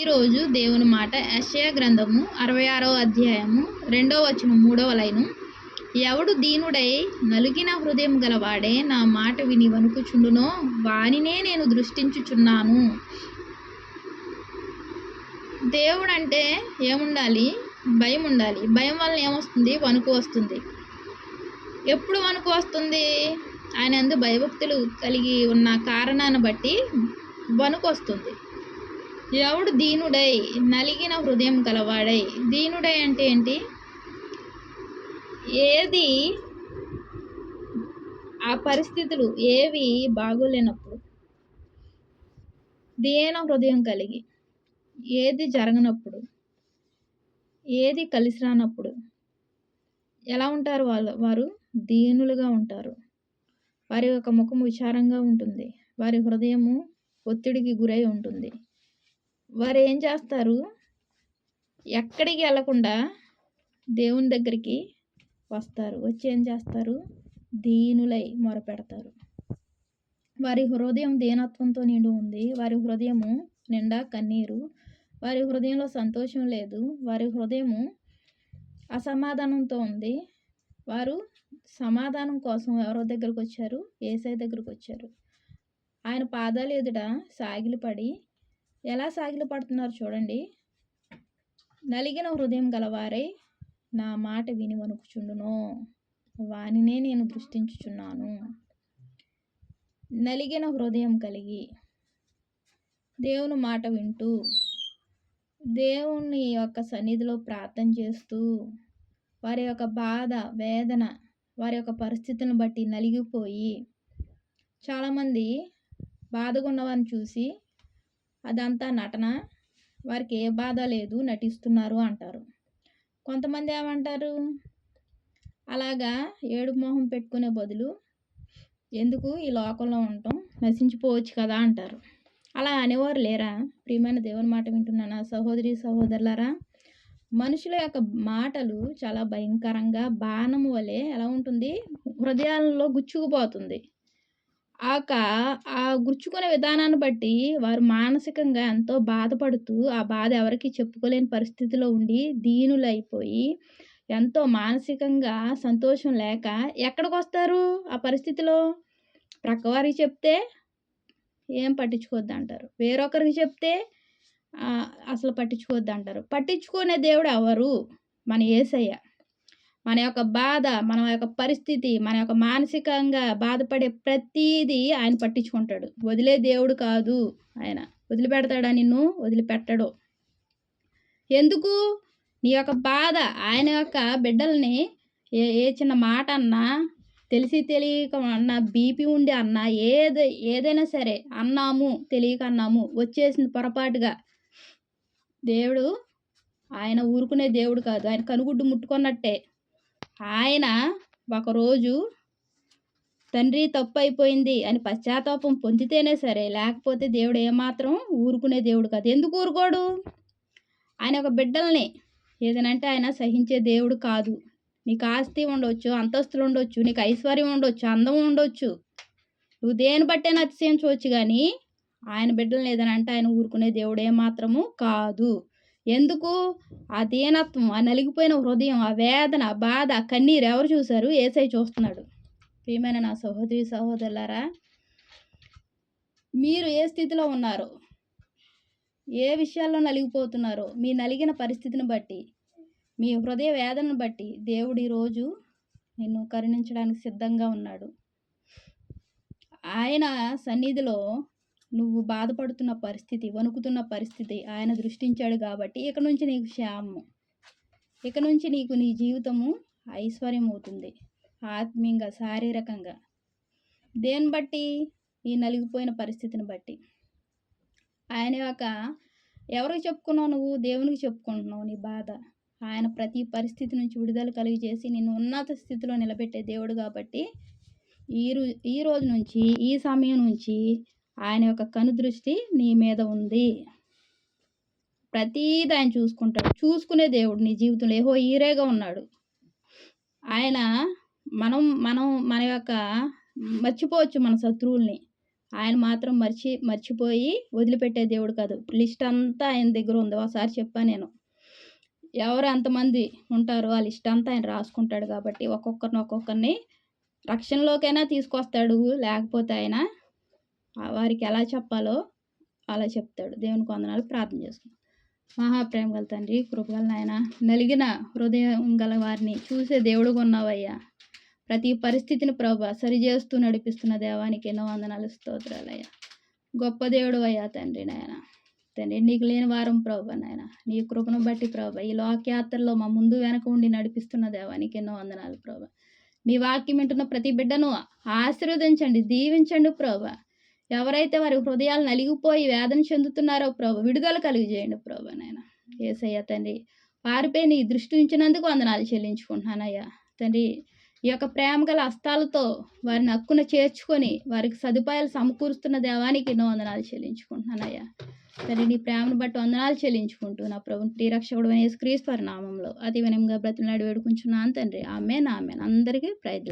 ఈరోజు దేవుని మాట యశయ గ్రంథము అరవై ఆరవ అధ్యాయము రెండవ వచనం మూడవ లైను. ఎవడు దీనుడై నలిగిన హృదయం గలవాడే నా మాట విని వణుకుచుండునో వానినే నేను దృష్టించుచున్నాను. దేవుడు అంటే ఏముండాలి? భయం ఉండాలి భయం వల్ల ఏమొస్తుంది? వణుకు వస్తుంది. ఎప్పుడు వణుకు వస్తుంది? ఆయన అందు భయభక్తులు కలిగి ఉన్న కారణాన్ని బట్టి వణుకు వస్తుంది. ఎవడు దీనుడై నలిగిన హృదయం కలవాడై దీనుడై అంటే ఏంటి? ఏది ఆ పరిస్థితులు ఏవి బాగోలేనప్పుడు దీన హృదయం కలిగి ఏది జరగనప్పుడు ఏది కలిసి రానప్పుడు ఎలా ఉంటారు వాళ్ళు వారు? దీనులుగా ఉంటారు. వారి యొక్క ముఖం విచారంగా ఉంటుంది. వారి హృదయము ఒత్తిడికి గురై ఉంటుంది. వారు ఏం చేస్తారు? ఎక్కడికి వెళ్ళకుండా దేవుని దగ్గరికి వస్తారు. వచ్చి ఏం చేస్తారు? దీనులై మొరపెడతారు. వారి హృదయం దీనత్వంతో నిండి ఉంది. వారి హృదయము నిండా కన్నీరు. వారి హృదయంలో సంతోషం లేదు. వారి హృదయము అసమాధానంతో ఉంది. వారు సమాధానం కోసం ఎవరో దగ్గరకు వచ్చారు? ఏసై దగ్గరకు వచ్చారు. ఆయన పాదాలు ఎదుట సాగిలిపడి ఎలా సాగిలు పడుతున్నారు చూడండి. నలిగిన హృదయం గలవారై నా మాట విని వణుకుచుండును. వానినే నేను దృష్టించుచున్నాను. నలిగిన హృదయం కలిగి దేవుని మాట వింటూ దేవుని యొక్క సన్నిధిలో ప్రార్థన చేస్తూ వారి యొక్క బాధ వేదన వారి యొక్క పరిస్థితులను బట్టి నలిగిపోయి చాలామంది బాధగా ఉన్నవారిని చూసి అదంతా నటన. వారికి ఏ బాధ లేదు నటిస్తున్నారు అంటారు. కొంతమంది ఏమంటారు? అలాగా ఏడుపు మొహం పెట్టుకునే బదులు ఎందుకు ఈ లోకంలో ఉండటం? నశించిపోవచ్చు కదా అంటారు. అలా అనేవారు లేరా? ప్రియమైన దేవుని మాట వింటున్నానా సహోదరి సహోదరులారా? మనుషుల యొక్క మాటలు చాలా భయంకరంగా బాణం వలె ఎలా ఉంటుంది? హృదయాలలో గుచ్చుకుపోతుంది. ఆక ఆ గుచ్చుకునే విధానాన్ని బట్టి వారు మానసికంగా ఎంతో బాధపడుతూ ఆ బాధ ఎవరికి చెప్పుకోలేని పరిస్థితిలో ఉండి దీనులైపోయి ఎంతో మానసికంగా సంతోషం లేక ఎక్కడికి వస్తారు ఆ పరిస్థితిలో? ప్రక్కవారికి చెప్తే ఏం పట్టించుకోవద్దు అంటారు వేరొకరికి చెప్తే అసలు పట్టించుకోవద్దు అంటారు పట్టించుకునే దేవుడు ఎవరు? మన ఏసయ్య. మన యొక్క బాధ మన యొక్క పరిస్థితి మన యొక్క మానసికంగా బాధపడే ప్రతీది ఆయన పట్టించుకుంటాడు. వదిలే దేవుడు కాదు ఆయన. వదిలిపెడతాడా నిన్ను? వదిలిపెట్టడు. ఎందుకు? నీ యొక్క బాధ ఆయన యొక్క బిడ్డల్ని ఏ ఏ చిన్న మాట అన్నా తెలిసి తెలియక అన్నా బీపీ ఉండి అన్నా ఏది ఏదైనా సరే అన్నాము తెలియక అన్నాము వచ్చేసింది పొరపాటుగా. దేవుడు ఆయన ఊరుకునే దేవుడు కాదు. ఆయన కనుగుడ్డు ముట్టుకున్నట్టే. ఆయన ఒకరోజు తండ్రి తప్పు అయిపోయింది అని పశ్చాత్తాపం పొందితేనే సరే లేకపోతే దేవుడు ఏమాత్రం ఊరుకునే దేవుడు కాదు. ఎందుకు ఊరుకోడు? ఆయన ఒక బిడ్డల్ని ఏదనంటే ఆయన సహించే దేవుడు కాదు. నీకు ఆస్తి ఉండొచ్చు అంతస్తులు ఉండొచ్చు నీకు ఐశ్వర్యం ఉండొచ్చు అందం ఉండొచ్చు. నువ్వు దేని బట్టే అతిశయించవచ్చు కానీ ఆయన బిడ్డలను ఏదనంటే ఆయన ఊరుకునే దేవుడు ఏమాత్రము కాదు. ఎందుకు? ఆ దీనత్వం ఆ నలిగిపోయిన హృదయం ఆ వేదన ఆ బాధ ఆ కన్నీరు ఎవరు చూశారు? ఏసై చూస్తున్నాడు. ప్రియమైన నా సహోదరి సహోదరులారా మీరు ఏ స్థితిలో ఉన్నారు? ఏ విషయాల్లో నలిగిపోతున్నారో? మీ నలిగిన పరిస్థితిని బట్టి మీ హృదయ వేదనను బట్టి దేవుడు ఈరోజు నిన్ను కరుణించడానికి సిద్ధంగా ఉన్నాడు. ఆయన సన్నిధిలో నువ్వు బాధపడుతున్న పరిస్థితి వణుకుతున్న పరిస్థితి ఆయన దృష్టించాడు కాబట్టి ఇక నుంచి నీకు క్షేమము. ఇక నుంచి నీకు నీ జీవితము ఐశ్వర్యం అవుతుంది ఆత్మీయంగా శారీరకంగా. దేని బట్టి? ఈ నలిగిపోయిన పరిస్థితిని బట్టి. ఆయన యొక్క ఎవరికి చెప్పుకున్నావు నువ్వు? దేవునికి చెప్పుకుంటున్నావు నీ బాధ. ఆయన ప్రతి పరిస్థితి నుంచి విడుదల కలిగి చేసి నిన్ను ఉన్నత స్థితిలో నిలబెట్టే దేవుడు కాబట్టి ఈ ఈ రోజు నుంచి ఈ సమయం నుంచి ఆయన యొక్క కనుదృష్టి నీ మీద ఉంది. ప్రతీది ఆయన చూసుకుంటాడు. చూసుకునే దేవుడు నీ జీవితంలో. ఏహో ఈరేగా ఉన్నాడు. ఆయన మనం మనం మన యొక్క మర్చిపోవచ్చు మన శత్రువుల్ని. ఆయన మాత్రం మర్చి మర్చిపోయి వదిలిపెట్టే దేవుడు కాదు. లిస్ట్ అంతా ఆయన దగ్గర ఉంది. ఒకసారి చెప్పాను నేను. ఎవరు ఎంతమంది ఉంటారో ఆ లిస్ట్ అంతా ఆయన రాసుకుంటాడు కాబట్టి ఒక్కొక్కరిని ఒక్కొక్కరిని రక్షణలోకైనా తీసుకొస్తాడు. లేకపోతే ఆయన వారికి ఎలా చెప్పాలో అలా చెప్తాడు. దేవునికి వందనాలు ప్రార్థన చేసుకుంటాం మహాప్రేమ గల తండ్రి కృపగల నాయన నలిగిన హృదయం గల వారిని చూసే దేవుడుగా ఉన్నావయ్యా. ప్రతి పరిస్థితిని ప్రభా సరిచేస్తూ నడిపిస్తున్న దేవానికి ఎన్నో వందనాలు స్తోత్రాలయ్యా. గొప్ప దేవుడు అయ్యా తండ్రి నాయన. తండ్రి నీకు లేని వారం ప్రభా నాయన. నీ కృపను బట్టి ప్రభా ఈ లోకయాత్రలో మా ముందు వెనక ఉండి నడిపిస్తున్న దేవానికి ఎన్నో వందనాలు ప్రభా. నీ వాక్యం వింటున్న ప్రతి బిడ్డను ఆశీర్వదించండి దీవించండి ప్రభా. ఎవరైతే వారి హృదయాలు నలిగిపోయి వేదన చెందుతున్నారో ప్రభు విడుదల కలిగజేయండి ప్రభు నాయన. ఏసయ్య తండ్రి వారిపై నీ దృష్టి ఉంచినందుకు వందనాలు చెల్లించుకుంటున్నానయ్యా. తండ్రి ఈ యొక్క ప్రేమ గల హస్తాలతో వారిని హక్కున చేర్చుకొని వారికి సదుపాయాలు సమకూరుస్తున్న దేవానికి ఎన్నో వందనాలు చెల్లించుకుంటున్నానయ్యా. తండ్రి నీ ప్రేమను బట్టి వందనాలు చెల్లించుకుంటూ నా ప్రభు శ్రీరక్షకుడు అనేసి క్రీస్తు వారి నామంలో అతి వినయంగా బ్రతులాడి వేడుకుంటున్నాను తండ్రి. ఆమె నా ఆమె అందరికీ ప్రయత్నం